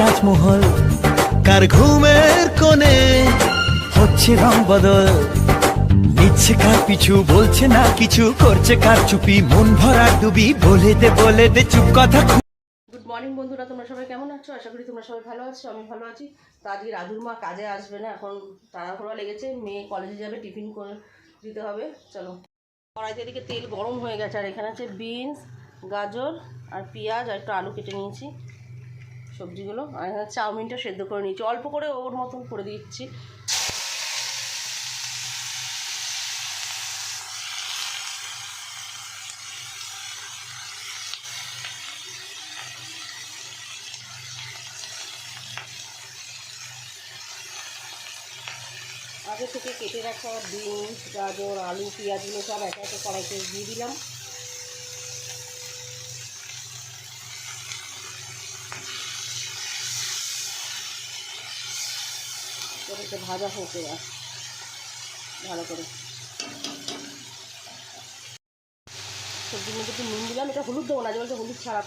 তাজমহল, কার ঘুমের কোণে হচ্ছে রং বদল? নিচ্ছে কার পিছু, বলছে না কিছু, করছে কার চুপি? মন ভরা ডুবি, বলে দে বলে দে, চুপ কথা গুড মর্নিং বন্ধুরা, তোমরা সবাই কেমন আছো? আশা করি তোমরা সবাই ভালো আছো, আমি ভালো আছি। তো আজকে রাজুর মা কাজে আসবে না, এখন তাড়াহুড়া লেগেছে, মেয়ে কলেজে যাবে, টিফিন করে দিতে হবে, চলো। কড়াইতে এদিকে তেল গরম হয়ে গেছে, আর এখানে আছে বিনস গাজর, আর পেঁয়াজ, আর একটু আলু কেটে নিয়েছি। সবজিগুলো। আর এখানে চাউমিনটা সেদ্ধ করে নিয়েছি। অল্প করে ওর মতন করে দিচ্ছি। আগে থেকে কেটে রাখা বিনস, গাজর, আলু, পেঁয়াজগুলো সব একে একে কড়াইতে দিয়ে দিলাম। এটাকে ভাজা হোক এবার। ভালো করে। সবজির মধ্যে একটু নুন দিলাম, এটা হলুদ দেবো না যে বলছে হলুদ ছাড়া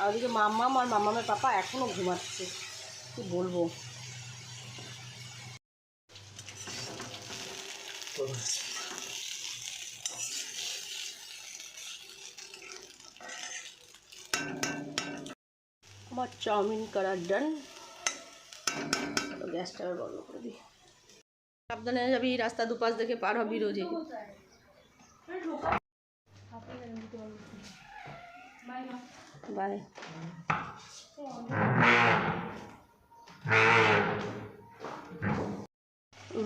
আর ওদিকে মাম্মাম আর মাম্মামের পাপা এখনও ঘুমাচ্ছে। কি বলব? আমার চাউমিন করার ডান গ্যাসটা আবার বন্ধ করে দিই। সাবধানে যাবি রাস্তা দুপাশ দেখে পার হবি রোজে বাই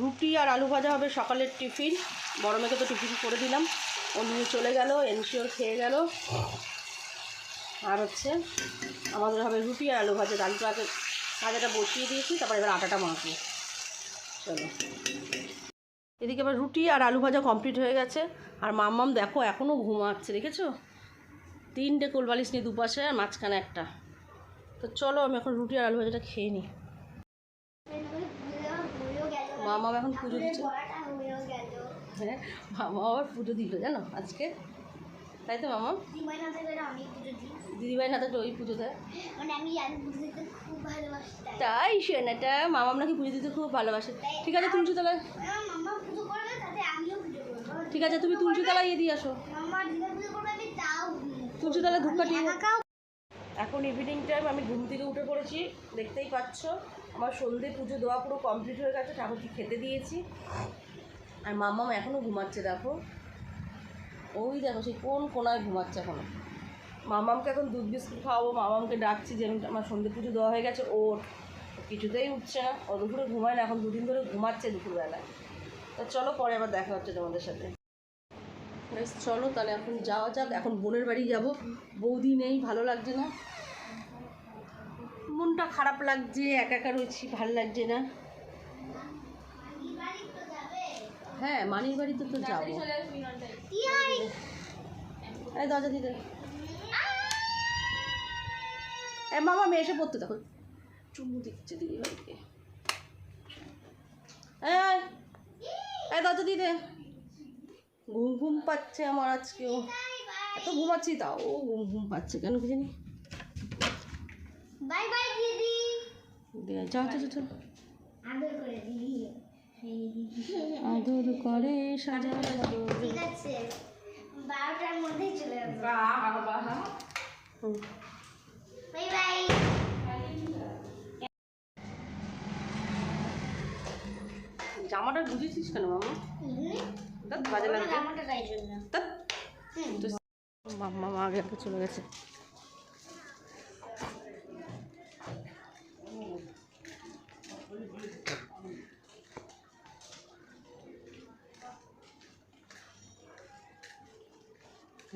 রুটি আর আলু ভাজা হবে সকালের টিফিন। বড় মেয়েকে তো টিফিন করে দিলাম। ও নিয়ে চলে গেল, এনশিওর খেয়ে গেল। আর হচ্ছে আমাদের হবে রুটি আর আলু ভাজা আলুটা আগে ভাজাটা বসিয়ে দিয়েছি, তারপর এবার আটাটা মাখবো। চলো। এদিকে আবার রুটি আর আলু ভাজা কমপ্লিট হয়ে গেছে। আর মাম্মাম দেখো এখনও ঘুমাচ্ছে, দেখেছ? তিনটে কোলবালিশ নিয়ে দুপাশে আর মাঝখানে একটা। তো চলো আমি এখন রুটি আর আলু ভাজাটা খেয়ে নিই। মামা এখন পুজো দিচ্ছে। হ্যাঁ মামা আবার পুজো দিল জানো আজকে? তাই তো মামা? দিদিভাই না থাকলে ওই পুজো দেয় মানে খুব তাই। তাই শোনাটা মামাম নাকি পুজো দিতে খুব ভালোবাসে। ঠিক আছে তুলসী তলায়। ঠিক আছে তুমি তুলসী তলায় ইয়ে দিয়ে আসো তুলসী তলায় ধূপকাঠি এখন ইভিনিং টাইম আমি ঘুম থেকে উঠে পড়েছি দেখতেই পাচ্ছ। আমার সন্ধে পুজো দেওয়া পুরো কমপ্লিট হয়ে গেছে ঠাকুরকে খেতে দিয়েছি। আর মাম্মাম এখনও ঘুমাচ্ছে দেখো। ওই দেখো সেই কোন কোনায় ঘুমাচ্ছে এখনও। মামামকে এখন দুধ বিস্কুট খাওয়াবো, মামামকে ডাকছি যে আমার সন্ধে পুজো দেওয়া হয়ে গেছে ওর কিছুতেই উঠছে না। ও দুপুরে ঘুমায় না, এখন দুদিন ধরে ঘুমাচ্ছে দুপুরবেলায়। তো চলো পরে আবার দেখা হচ্ছে তোমাদের সাথে। চলো তাহলে এখন যাওয়া যাক, এখন বোনের বাড়ি যাব। বৌদি নেই, ভালো লাগছে না। মনটা খারাপ লাগছে, একা একা রয়েছি, ভালো লাগছে না। হ্যাঁ মানির বাড়িতে তো যাব। এই দরজা দিতে এ মামা মেয়ে এসে পড়তে দেখো চুমু দিচ্ছে দিদি ভাইকে এই দরজা দিতে ঘুম ঘুম পাচ্ছে আমার আজকেও। এত ঘুমাচ্ছি তাও ও ঘুম ঘুম পাচ্ছে কেন কি জানি। বাই বাই দিদি। যাও যাও, যাও। আদর করে দিদি। আদর করে সাজা ঠিক আছে। বারোটার মধ্যেই চলে যাব। হুম। Bye bye. জামাটা বুঝেছিস কেন মামা? বাজে লাগছে। জামাটা তাই জন্য। তা মাম্মা মা আগে আগে চলে গেছে।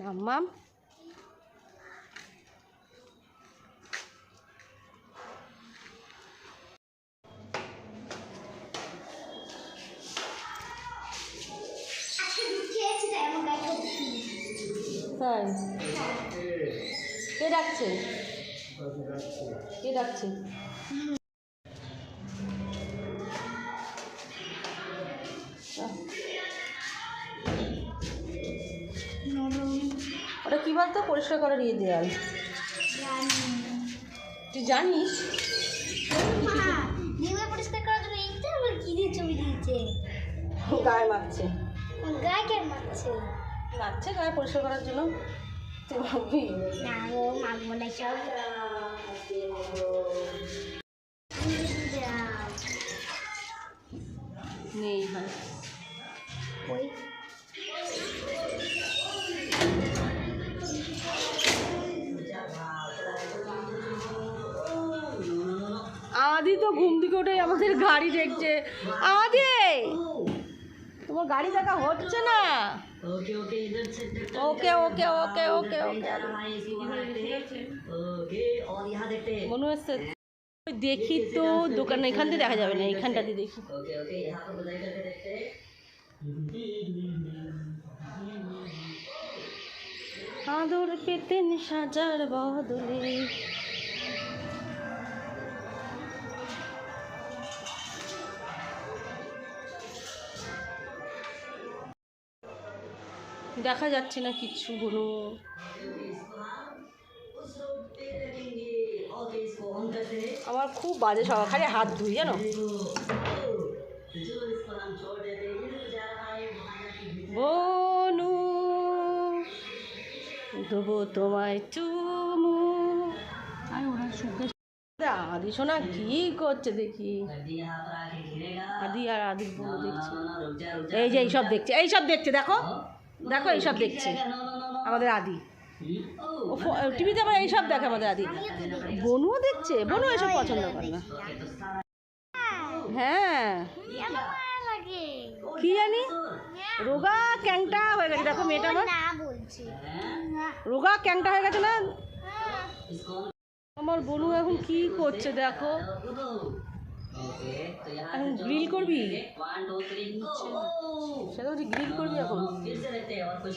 খুব তাই কে ডাকছে? কে ডাকছে? পরিষ্কার করার ইয়ে দেয়াল তুই জানিস? করার জন্য আবার কি ছবি দিয়েছে গায়ে কেন মারছে মাখছে গায়ে পরিষ্কার করার জন্য? মাখবি? না মাগবো না নেই হয় ঘুম থেকে উঠে আমাদের গাড়ি দেখছে। আদে তোমার গাড়ি দেখা হচ্ছে না। ওকে ওকে ওকে ওকে ওকে মনে হচ্ছে দেখি তো দোকান এখান থেকে দেখা যাবে না এখানটাতে দেখি। আদর পেতেন সাজার বদলে। দেখা যাচ্ছে না কিছু কোনো আমার খুব বাজে সব খালি হাত ধুই জানো? বনু দেবো তোমায় চুমু। আদি শোনা কি করছে দেখি? আদি আর আদি দেখছে। এই যে এইসব দেখছে এইসব দেখছে দেখো। দেখো এইসব দেখছে। আমাদের আদি। টিভিতে আবার এইসব দেখে আমাদের আদি। বনুও দেখছে বনু এসব পছন্দ করে না। হ্যাঁ। কি জানি? রোগা ক্যাংটা হয়ে গেছে। দেখো মেয়েটা আমার। রোগা ক্যাংটা হয়ে গেছে না? আমার বনু এখন কি করছে দেখো। এখন গ্রিল করবি वन टू थ्री সেটা বলছি গ্রিল করবি এখন फिर से देखते हैं और कुछ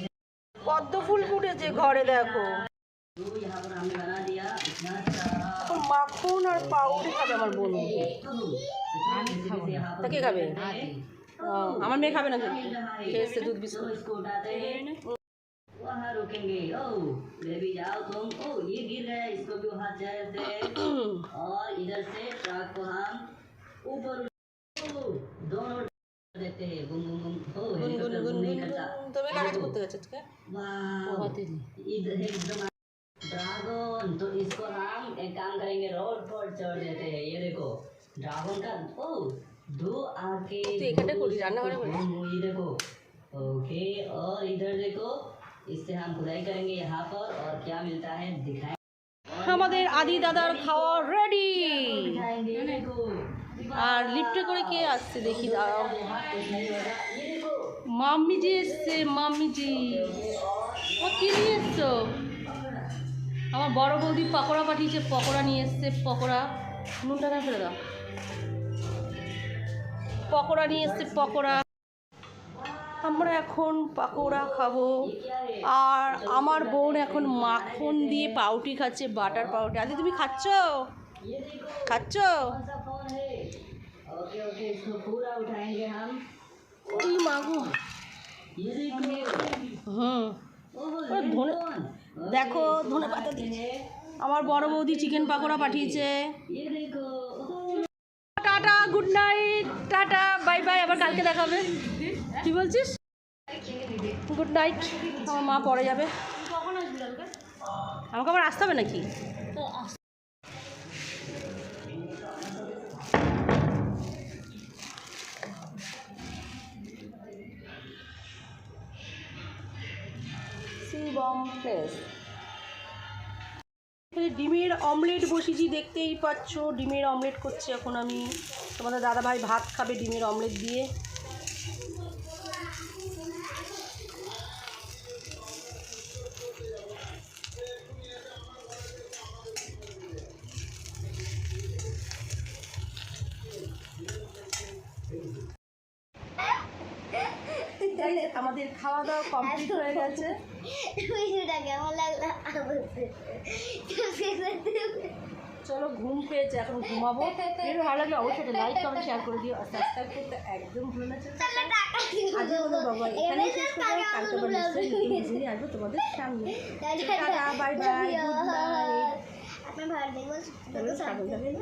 পদ্ম ফুল ফুটেছে ঘরে দেখো जो यहाँ पर हमने बना दिया इतना सारा এখন মাখন আর পাউরুটি খাবে আমার বোন यहाँ তা কে খাবে ও, আমার মেয়ে খাবে না কিন্তু খেয়ে এসছে দুধ तो বিস্কুট इसको उठाते हैं वहाँ रुकेंगे ओ बेबी जाओ तुम ओ ये गिर गया इसको भी वहाँ जाते हैं और इधर से ट्रक को हम ऊपर दौड़ देते हैं गुम गुम गुम हो गुन गुन गुन गुन तो मैं कागज कुत्ते का चटके बहुत ही इधर एकदम ड्रैगन तो इसको हम एक काम करेंगे रोड पर चढ़ देते हैं ये देखो ड्रैगन का ओ दो आके तो इकट्ठे कोली जानना पड़ेगा ये देखो ओके और इधर देखो इससे हम खुदाई करेंगे यहाँ पर और क्या मिलता है दिखाएंगे हमारे आदि दादार खावा रेडी আর লিফটে করে কে আসছে দেখি দাও মাম্মিজি এসছে মাম্মিজি ও কি নিয়ে এসছো? আমার বড় বৌদি পকোড়া পাঠিয়েছে, পকোড়া নিয়ে এসছে, পকোড়া। নুনটা না ফেলে দাও। পকোড়া নিয়ে এসছে, পকোড়া। আমরা এখন পাকোড়া খাব। আর আমার বোন এখন মাখন দিয়ে পাউটি খাচ্ছে, বাটার পাউটি। আদি, তুমি খাচ্ছ? খাচ্ছ कौन सा फोन है ओके ओके इसको पूरा उठाएंगे हम ওই মাগো ये देखो হুম ओह ওই ধনে फोन দেখো ধনে পাতা দিয়েছে আমার বড় বৌদি চিকেন পাকোড়া পাঠিয়েছে ये देखो tata good night tata bye bye আবার কালকে দেখাবে কি বলছিস গুড নাইট আমার মা পরে যাবে আমাকে আবার আসতে হবে নাকি প্লেস ডিমের অমলেট বসেছি দেখতেই পাচ্ছ। ডিমের অমলেট করছি এখন আমি। তোমাদের দাদাভাই ভাত খাবে ডিমের অমলেট দিয়ে। আমাদের খাওয়া দাওয়া কমপ্লিট হয়ে গেছে। চলো ঘুম পেয়েছে এখন ঘুমাবো। ভিডিও ভালো লাগলে অবশ্যই লাইক কমেন্ট শেয়ার করে দিও আর সাবস্ক্রাইব করতে একদম ভুলে না বাবা এখানেই শেষ করব কালকে আবার নিশ্চয়ই নতুন আসব তোমাদের সামনে। Tata bye bye good night আপনার ভালো দেখব